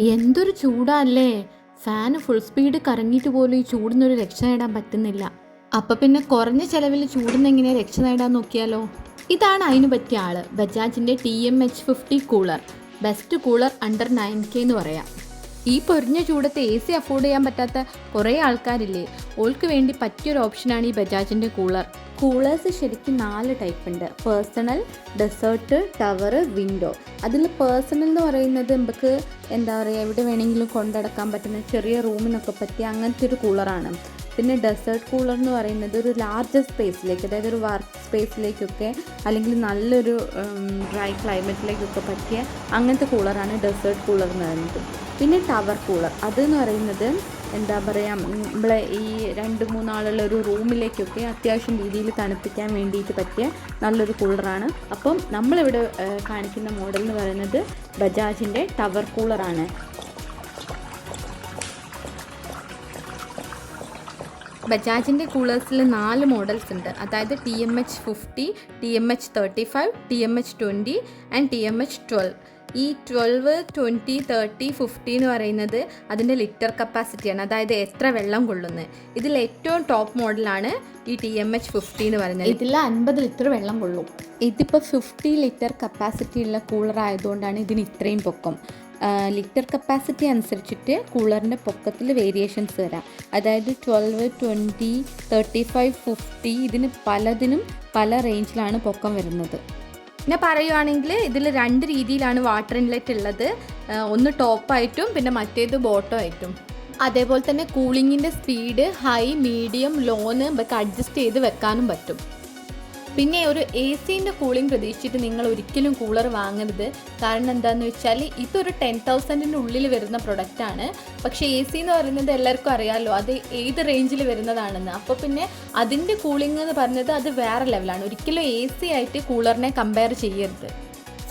എന്തൊരു ചൂടാല്ലേ? Fan full speed കറങ്ങിയിട്ട് പോലും ഈ ചൂടിനൊരു രക്ഷ നേടാൻ പറ്റുന്നില്ല. അപ്പം പിന്നെ കുറഞ്ഞ ചെലവിൽ ചൂടിന് എങ്ങനെ രക്ഷ നേടാൻ നോക്കിയാലോ? ഇതാണ് അതിന് പറ്റിയ ആൾ. ബജാജിന്റെ T M H fifty cooler best cooler under nine K എന്ന് പറയാം. ഈ പൊരിഞ്ഞ ചൂടത്ത് എ സി അഫോർഡ് ചെയ്യാൻ പറ്റാത്ത കുറേ ആൾക്കാരില്ലേ? ഓൾക്ക് വേണ്ടി പറ്റിയൊരു ഓപ്ഷനാണ് ഈ ബജാജിന്റെ കൂളർ കൂളേഴ്സ് ശരിക്കും നാല് ടൈപ്പ് ഉണ്ട്. പേഴ്സണൽ ഡെസേർട്ട് ടവർ വിൻഡോ അതിൽ പേഴ്സണൽ എന്ന് പറയുന്നത് നമുക്ക് എന്താ പറയുക എവിടെ വേണമെങ്കിലും കൊണ്ടടക്കാൻ പറ്റുന്ന ചെറിയ റൂമിനൊക്കെ പറ്റിയ അങ്ങനത്തെ ഒരു കൂളറാണ് പിന്നെ ഡെസേർട്ട് കൂളർ എന്ന് പറയുന്നത് ഒരു ലാർജ് സ്പേസിലേക്ക് അതായത് ഒരു വർക്ക് സ്പേസിലേക്കൊക്കെ അല്ലെങ്കിൽ നല്ലൊരു ഡ്രൈ ക്ലൈമറ്റിലേക്കൊക്കെ പറ്റിയ അങ്ങനത്തെ കൂളറാണ് ഡെസേർട്ട് കൂളർ എന്ന് പറയുന്നത്. പിന്നെ ടവർ കൂളർ അതെന്ന് പറയുന്നത് എന്താ പറയുക നമ്മളെ ഈ രണ്ട് മൂന്നാളുള്ള ഒരു റൂമിലേക്കൊക്കെ അത്യാവശ്യം രീതിയിൽ തണുപ്പിക്കാൻ വേണ്ടിയിട്ട് പറ്റിയ നല്ലൊരു കൂളറാണ് അപ്പം നമ്മളിവിടെ കാണിക്കുന്ന മോഡൽ എന്ന് പറയുന്നത് ബജാജിന്റെ ടവർ കൂളറാണ് ബജാജിന്റെ കൂളേഴ്സിൽ നാല് മോഡൽസ് ഉണ്ട്. അതായത് T M H fifty T M H thirty five T M H twenty and T M H twelve ഈ ട്വൽവ് ട്വന്റി തേർട്ടി ഫിഫ്റ്റി എന്ന് പറയുന്നത് അതിന്റെ ലിറ്റർ കപ്പാസിറ്റിയാണ്. അതായത് എത്ര വെള്ളം കൊള്ളുന്നത് ഇതിൽ ഏറ്റവും ടോപ്പ് മോഡലാണ് ഈ ടി എം എച്ച് ഫിഫ്റ്റി എന്ന് പറയുന്നത്. ഇതിൽ അൻപത് ലിറ്റർ വെള്ളം കൊള്ളും. ഇതിപ്പോൾ ഫിഫ്റ്റി ലിറ്റർ കപ്പാസിറ്റി ഉള്ള കൂളർ ആയതുകൊണ്ടാണ് ഇതിന് ഇത്രയും പൊക്കം. ലിറ്റർ കപ്പാസിറ്റി അനുസരിച്ചിട്ട് കൂളറിന്റെ പൊക്കത്തിൽ വേരിയേഷൻസ് വരാം. അതായത് twelve twenty thirty five fifty ഇതിന് പലതിനും പല റേഞ്ചിലാണ് പൊക്കം വരുന്നത്. പിന്നെ പറയുവാണെങ്കിൽ ഇതിൽ രണ്ട് രീതിയിലാണ് വാട്ടർ ഇൻലെറ്റ് ഉള്ളത്. ഒന്ന് ടോപ്പായിട്ടും പിന്നെ മറ്റേത് ബോട്ടമായിട്ടും അതേപോലെ തന്നെ കൂളിങ്ങിന്റെ സ്പീഡ് ഹൈ മീഡിയം ലോന്ന് നമുക്ക് അഡ്ജസ്റ്റ് ചെയ്ത് വെക്കാനും പറ്റും. പിന്നെ ഒരു എ സിന്റെ കൂളിംഗ് പ്രതീക്ഷിച്ചിട്ട് നിങ്ങൾ ഒരിക്കലും കൂളർ വാങ്ങരുത്. കാരണം എന്താണെന്ന് വെച്ചാൽ ഇതൊരു ടെൻ തൗസൻഡിന്റെ ഉള്ളിൽ വരുന്ന പ്രൊഡക്റ്റാണ് പക്ഷേ എ സി എന്ന് പറയുന്നത് എല്ലാവർക്കും അറിയാമല്ലോ അത് ഏത് റേഞ്ചിൽ വരുന്നതാണെന്ന്. അപ്പോൾ പിന്നെ അതിന്റെ കൂളിംഗ് എന്ന് പറഞ്ഞത് അത് വേറെ ലെവലാണ് ഒരിക്കലും എ സി ആയിട്ട് കൂളറിനെ കമ്പയർ ചെയ്യരുത്.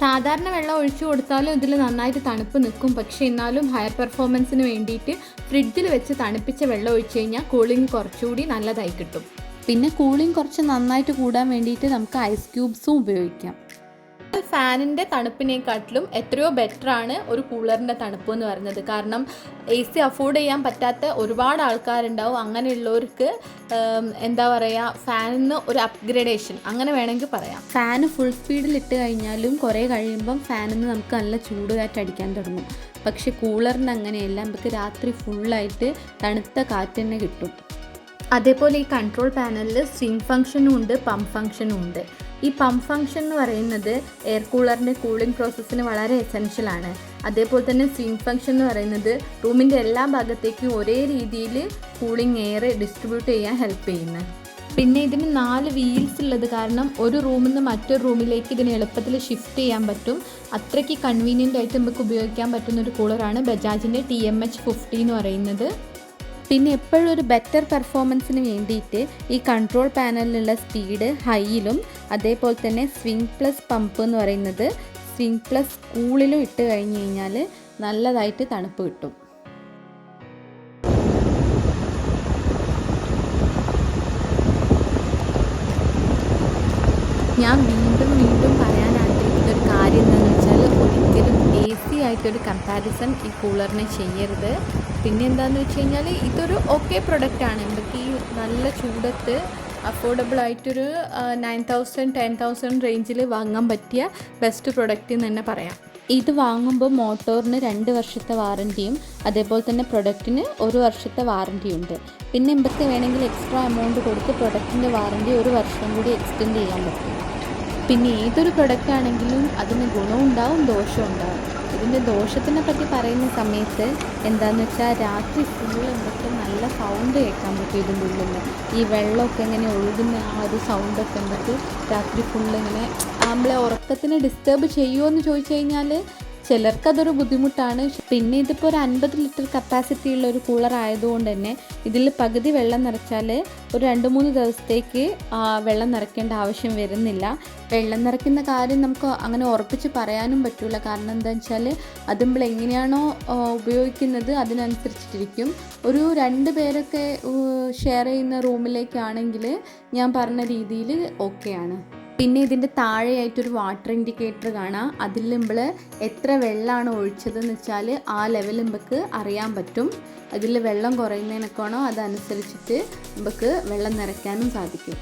സാധാരണ വെള്ളം ഒഴിച്ചു കൊടുത്താലും ഇതിൽ നന്നായിട്ട് തണുപ്പ് നിൽക്കും. പക്ഷേ എന്നാലും ഹയർ പെർഫോമൻസിന് വേണ്ടിയിട്ട് ഫ്രിഡ്ജിൽ വെച്ച് തണുപ്പിച്ച വെള്ളം ഒഴിച്ചു കഴിഞ്ഞാൽ കൂളിംഗ് കുറച്ചുകൂടി നല്ലതായി കിട്ടും. പിന്നെ കൂളിംഗ് കുറച്ച് നന്നായിട്ട് കൂടാൻ വേണ്ടിയിട്ട് നമുക്ക് ഐസ് ക്യൂബ്സും ഉപയോഗിക്കാം. ഫാനിന്റെ തണുപ്പിനെക്കാട്ടിലും എത്രയോ ബെറ്റർ ആണ് ഒരു കൂളറിന്റെ തണുപ്പ് എന്ന് പറയുന്നത്. കാരണം എ സി അഫോർഡ് ചെയ്യാൻ പറ്റാത്ത ഒരുപാട് ആൾക്കാരുണ്ടാവും. അങ്ങനെയുള്ളവർക്ക് എന്താ പറയുക ഫാനിന് ഒരു അപ്ഗ്രേഡേഷൻ അങ്ങനെ വേണമെങ്കിൽ പറയാം. ഫാന് ഫുൾ സ്പീഡിൽ ഇട്ട് കഴിഞ്ഞാലും കുറേ കഴിയുമ്പം ഫാനിൽ നിന്ന് നമുക്ക് നല്ല ചൂട് കാറ്റ് അടിക്കാൻ തുടങ്ങും. പക്ഷേ കൂളറിന് അങ്ങനെയല്ല. നമുക്ക് രാത്രി ഫുള്ളായിട്ട് തണുത്ത കാറ്റ് തന്നെ കിട്ടും. അതേപോലെ ഈ കൺട്രോൾ പാനലിൽ സ്വിംഗ് ഫംഗ്ഷനും ഉണ്ട് പമ്പ് ഫംഗ്ഷനും ഉണ്ട്. ഈ പമ്പ് ഫംഗ്ഷൻ എന്ന് പറയുന്നത് എയർ കൂളറിന്റെ കൂളിംഗ് പ്രോസസ്സിന് വളരെ എസെൻഷ്യൽ ആണ്. അതേപോലെ തന്നെ സ്വിംഗ് ഫംഗ്ഷൻ എന്ന് പറയുന്നത് റൂമിന്റെ എല്ലാ ഭാഗത്തേക്കും ഒരേ രീതിയിൽ കൂളിംഗ് എയർ ഡിസ്ട്രിബ്യൂട്ട് ചെയ്യാൻ ഹെൽപ്പ് ചെയ്യുന്നു. പിന്നെ ഇതിന് നാല് വീൽസ് ഉള്ളത് കാരണം ഒരു റൂമിൽ നിന്ന് മറ്റൊരു റൂമിലേക്ക് ഇതിന് എളുപ്പത്തിൽ ഷിഫ്റ്റ് ചെയ്യാൻ പറ്റും. അത്രയ്ക്ക് കൺവീനിയന്റ് ആയിട്ട് നമുക്ക് ഉപയോഗിക്കാൻ പറ്റുന്ന ഒരു കൂളറാണ് ബജാജിന്റെ ടി എം എച്ച് ഫിഫ്റ്റി എന്ന് പറയുന്നത്. പിന്നെ എപ്പോഴും ഒരു ബെറ്റർ പെർഫോമൻസിന് വേണ്ടിയിട്ട് ഈ കൺട്രോൾ പാനലിലുള്ള സ്പീഡ് ഹൈയിലും അതേപോലെ തന്നെ സ്വിങ് പ്ലസ് പമ്പ് എന്ന് പറയുന്നത് സ്വിങ് പ്ലസ് കൂളിലും ഇട്ട് കഴിഞ്ഞ് കഴിഞ്ഞാൽ നല്ലതായിട്ട് തണുപ്പ് കിട്ടും. ഞാൻ വീണ്ടും വീണ്ടും പറയാൻ ആഗ്രഹിക്കുന്ന ഒരു കാര്യം എന്താണെന്ന് വെച്ചാൽ ഒരിക്കലും എ സി ആയിട്ടൊരു കമ്പാരിസൺ ഈ കൂളറിനെ ചെയ്യരുത്. പിന്നെ എന്താണെന്ന് വെച്ച് കഴിഞ്ഞാൽ ഇതൊരു ഓക്കെ പ്രൊഡക്റ്റാണ് നമുക്ക് ഈ നല്ല ചൂടത്ത് അഫോർഡബിൾ ആയിട്ടൊരു നയൻ തൗസൻഡ് ടെൻ തൗസൻഡ് റേഞ്ചിൽ വാങ്ങാൻ പറ്റിയ ബെസ്റ്റ് പ്രൊഡക്റ്റ് എന്ന് തന്നെ പറയാം. ഇത് വാങ്ങുമ്പോൾ മോട്ടോറിന് രണ്ട് വർഷത്തെ വാറന്റിയും അതേപോലെ തന്നെ പ്രൊഡക്റ്റിന് ഒരു വർഷത്തെ വാറന്റിയും ഉണ്ട്. പിന്നെ നമുക്ക് വേണമെങ്കിൽ എക്സ്ട്രാ എമൗണ്ട് കൊടുത്ത് പ്രൊഡക്റ്റിന്റെ വാറന്റി ഒരു വർഷം കൂടി എക്സ്റ്റെൻഡ് ചെയ്യാൻ പറ്റും. പിന്നെ ഏതൊരു പ്രൊഡക്റ്റ് ആണെങ്കിലും അതിന് ഗുണവും ഉണ്ടാവും ദോഷവും ഉണ്ടാവും ഇതിന്റെ ദോഷത്തിനെ പറ്റി പറയുന്ന സമയത്ത് എന്താണെന്ന് വെച്ചാൽ രാത്രി ഫുള്ള് നമുക്ക് നല്ല സൗണ്ട് കേൾക്കാൻ പറ്റും ഇതിന്റെ ഉള്ളിൽ നിന്ന് ഈ വെള്ളമൊക്കെ ഇങ്ങനെ ഒഴുകുന്ന ആ ഒരു സൗണ്ടൊക്കെ നമുക്ക് രാത്രി ഫുള്ള് ഇങ്ങനെ നമ്മളെ ഉറക്കത്തിന് ഡിസ്റ്റർബ് ചെയ്യുമോ എന്ന് ചോദിച്ചു കഴിഞ്ഞാൽ ചിലർക്കതൊരു ബുദ്ധിമുട്ടാണ്. പിന്നെ ഇതിപ്പോൾ ഒരു അൻപത് ലിറ്റർ കപ്പാസിറ്റി ഉള്ള ഒരു കൂളർ ആയതുകൊണ്ട് തന്നെ ഇതിൽ പകുതി വെള്ളം നിറച്ചാൽ ഒരു രണ്ട് മൂന്ന് ദിവസത്തേക്ക് വെള്ളം നിറയ്ക്കേണ്ട ആവശ്യം വരുന്നില്ല. വെള്ളം നിറയ്ക്കുന്ന കാര്യം നമുക്ക് അങ്ങനെ ഉറപ്പിച്ച് പറയാനും പറ്റില്ല കാരണം എന്താ വെച്ചാൽ അത് നമ്മൾ എങ്ങനെയാണോ ഉപയോഗിക്കുന്നത് അതിനനുസരിച്ചിട്ടിരിക്കും. ഒരു രണ്ട് പേരൊക്കെ ഷെയർ ചെയ്യുന്ന റൂമിലേക്കാണെങ്കിൽ ഞാൻ പറഞ്ഞ രീതിയിൽ ഓക്കെയാണ് പിന്നെ ഇതിന്റെ താഴെയായിട്ടൊരു വാട്ടർ ഇൻഡിക്കേറ്റർ കാണാം. അതിൽ നമ്മൾ എത്ര വെള്ളമാണ് ഒഴിച്ചതെന്ന് വെച്ചാൽ ആ ലെവൽ നമുക്ക് അറിയാൻ പറ്റും. അതിൽ വെള്ളം കുറയുന്നതിനൊക്കെയാണോ അതനുസരിച്ചിട്ട് നമുക്ക് വെള്ളം നിറയ്ക്കാനും സാധിക്കും.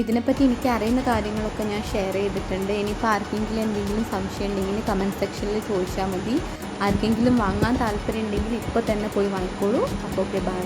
ഇതിനെപ്പറ്റി എനിക്ക് അറിയുന്ന കാര്യങ്ങളൊക്കെ ഞാൻ ഷെയർ ചെയ്തിട്ടുണ്ട്. ഇനിയിപ്പോൾ ആർക്കെങ്കിലും എന്തെങ്കിലും സംശയം ഉണ്ടെങ്കിൽ കമന്റ് സെക്ഷനിൽ ചോദിച്ചാൽ മതി. ആർക്കെങ്കിലും വാങ്ങാൻ താല്പര്യം ഉണ്ടെങ്കിൽ ഇപ്പോൾ തന്നെ പോയി വാങ്ങിക്കോളൂ. അപ്പോൾ ഓക്കെ ബൈ